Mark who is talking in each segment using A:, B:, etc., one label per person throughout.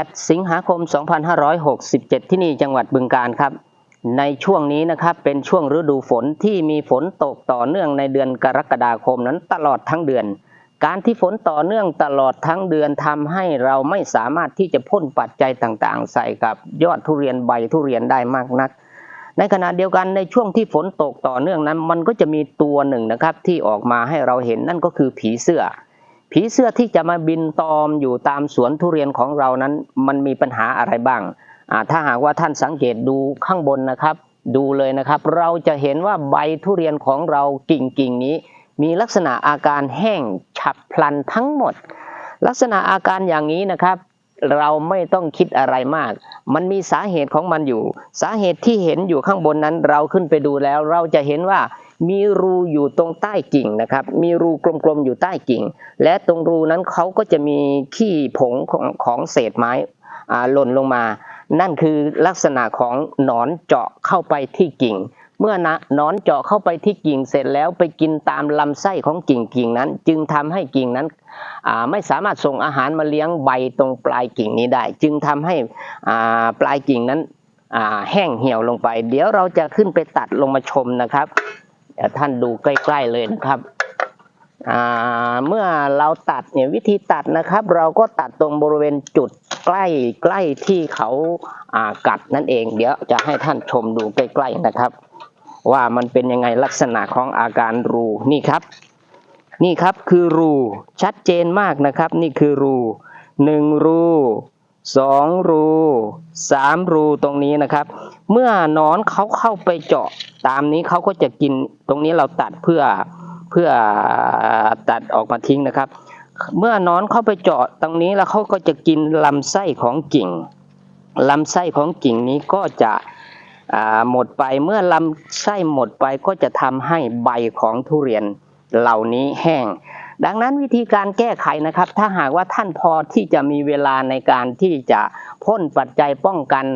A: 8 สิงหาคม 2567 ที่นี่จังหวัดบึงการครับ ในช่วงนี้นะครับเป็นช่วงฤดูฝนที่มีฝนตกต่อเนื่องในเดือนกรกฎาคมนั้นตลอดทั้งเดือน การที่ฝนต่อเนื่องตลอดทั้งเดือนทำให้เราไม่สามารถที่จะพ่นปัจจัยต่างๆ ใส่กับยอดทุเรียนใบทุเรียนได้มากนัก ในขณะเดียวกันในช่วงที่ฝนตกต่อเนื่องนั้น มันก็จะมีตัวหนึ่งนะครับที่ออกมาให้เราเห็นนั่นก็คือผีเสื้อ ผีเสื้อที่จะมาบินตอมอยู่ตามสวนทุเรียนของเรานั้น มันมีปัญหาอะไรบ้างถ้าหากว่าท่านสังเกตดูข้างบนนะครับ ดูเลยนะครับ เราจะเห็นว่าใบทุเรียนของเรากิ่งกิ่งนี้ มีลักษณะอาการแห้งฉับพลันทั้งหมด ลักษณะอาการอย่างนี้นะครับ เราไม่ต้องคิดอะไรมาก มันมีสาเหตุของมันอยู่ สาเหตุที่เห็นอยู่ข้างบนนั้น เราขึ้นไปดูแล้ว เราจะเห็นว่า มีรูอยู่ตรงใต้กิ่งนะครับ มีรูกลมๆอยู่ใต้กิ่ง และตรงรูนั้นเขาก็จะมีขี้ผงของของเศษไม้หล่นลงมา นั่นคือลักษณะของหนอนเจาะเข้าไปที่กิ่ง เมื่อนะนอนเจาะเข้าไปที่กิ่งเสร็จแล้วไปกินตามลำไส้ของกิ่งกิ่งนั้น จึงทำให้กิ่งนั้นไม่สามารถส่งอาหารมาเลี้ยงใบตรงปลายกิ่งนี้ได้ จึงทำให้ปลายกิ่งนั้นแห้งเหี่ยวลงไป เดี๋ยวเราจะขึ้นไปตัดลงมาชมนะครับ เดี๋ยวท่านดูใกล้ ๆเลยนะครับอ่าเมื่อเราตัดเนี่ยวิธีตัดนะครับ เราก็ตัดตรงบริเวณจุดใกล้ใกล้ที่เขาอ่ากัดนั่นเอง เดี๋ยวจะให้ท่านชมดูใกล้ๆนะครับ ว่ามันเป็นยังไงลักษณะของอาการรูนี่ครับ นี่ครับคือรูชัดเจนมากนะครับ นี่คือรูหนึ่งรู สองรูสามรูตรงนี้นะครับ เมื่อนอนเขาเข้าไปเจาะตามนี้เขาก็จะกินตรงนี้เราตัดเพื่อเพื่อตัดออกมาทิ้งนะครับ เมื่อนอนเข้าไปเจาะตรงนี้แล้วเขาก็จะกินลำไส้ของกิ่งลำไส้ของกิ่งนี้ก็จะหมดไปเมื่อลำไส้หมดไปก็จะทำให้ใบของทุเรียนเหล่านี้แห้ง ดังนั้นวิธีการแก้ไขนะครับ ถ้าหากว่าท่านพอที่จะมีเวลาในการที่จะพ่นปัจจัยป้องกัน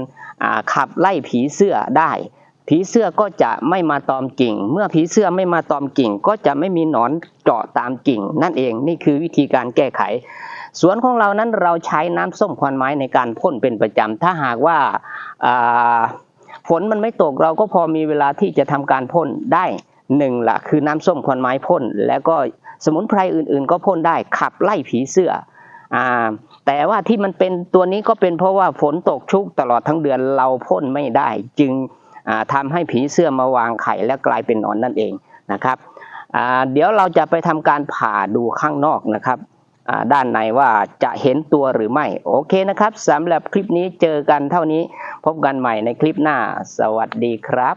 A: ขับไล่ผีเสื้อได้ ผีเสื้อก็จะไม่มาตอมกิ่ง เมื่อผีเสื้อไม่มาตอมกิ่ง ก็จะไม่มีหนอนเจาะตามกิ่ง นั่นเองนี่คือวิธีการแก้ไข สวนของเรานั้นเราใช้น้ำส้มควันไม้ในการพ่นเป็นประจำถ้าหากว่าอ่าฝนมันไม่ตกเราก็พอมีเวลาที่จะทำการพ่นได้หนึ่งละคือน้ำส้มควันไม้พ่นแล้วก็ สมุนไพรอื่นๆ ก็พ่นได้ขับไล่ผีเสื้ออ่าแต่ว่าที่มันเป็นตัวนี้ก็เป็นเพราะว่าฝนตกชุกตลอดทั้งเดือนเราพ่นไม่ได้ จึงอ่าทำให้ผีเสื้อมาวางไข่และกลายเป็นหนอนนั่นเองนะครับเดี๋ยวเราจะไปทำการผ่าดูข้างนอกนะครับด้านในว่าจะเห็นตัวหรือไม่ โอเคนะครับสำหรับคลิปนี้เจอกันเท่านี้พบกันใหม่ในคลิปหน้า สวัสดีครับ